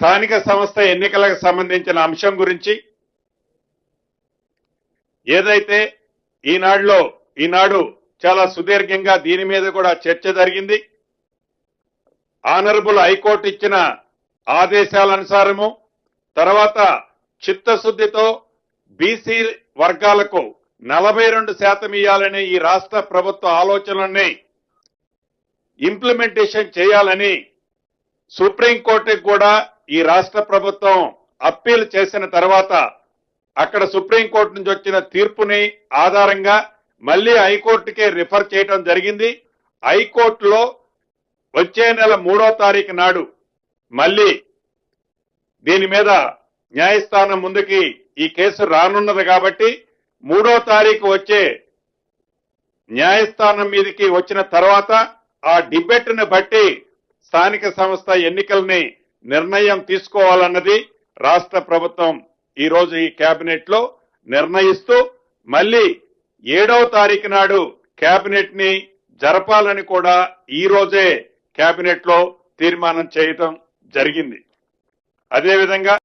స్థానిక సంస్థ ఎన్నికలకు సంబంధించిన అంశం గురించి ఏదైతే ఈనాడులో ఈనాడు చాలా సుదీర్ఘంగా దీని మీద కూడా చర్చ జరిగింది. ఆనరబుల్ హైకోర్టు ఇచ్చిన ఆదేశాల అనుసారము తర్వాత చిత్తశుద్ధితో బీసీ వర్గాలకు నలభై రెండు శాతం ఇవ్వాలనే ఈ రాష్ట్ర ప్రభుత్వ ఆలోచనల్ని ఇంప్లిమెంటేషన్ చేయాలని సుప్రీంకోర్టుకి కూడా ఈ రాష్ట్ర ప్రభుత్వం అప్పీల్ చేసిన తర్వాత అక్కడ సుప్రీంకోర్టు నుంచి వచ్చిన తీర్పుని ఆధారంగా మళ్ళీ హైకోర్టుకే రిఫర్ చేయడం జరిగింది. హైకోర్టులో వచ్చే నెల మూడో తారీఖు నాడు మళ్ళీ దీని మీద న్యాయస్థానం ముందుకి ఈ కేసు రానున్నది కాబట్టి మూడో తారీఖు వచ్చే న్యాయస్థానం మీదకి వచ్చిన తర్వాత ఆ డిబేట్ బట్టి స్థానిక సంస్థ ఎన్నికల్ని నిర్ణయం తీసుకోవాలన్నది రాష్ట్ర ప్రభుత్వం ఈ రోజు ఈ కేబినెట్లో నిర్ణయిస్తూ మళ్ళీ ఏడవ తారీఖు నాడు కేబినెట్ని జరపాలని కూడా ఈ రోజే కేబినెట్లో తీర్మానం చేయటం జరిగింది. అదేవిధంగా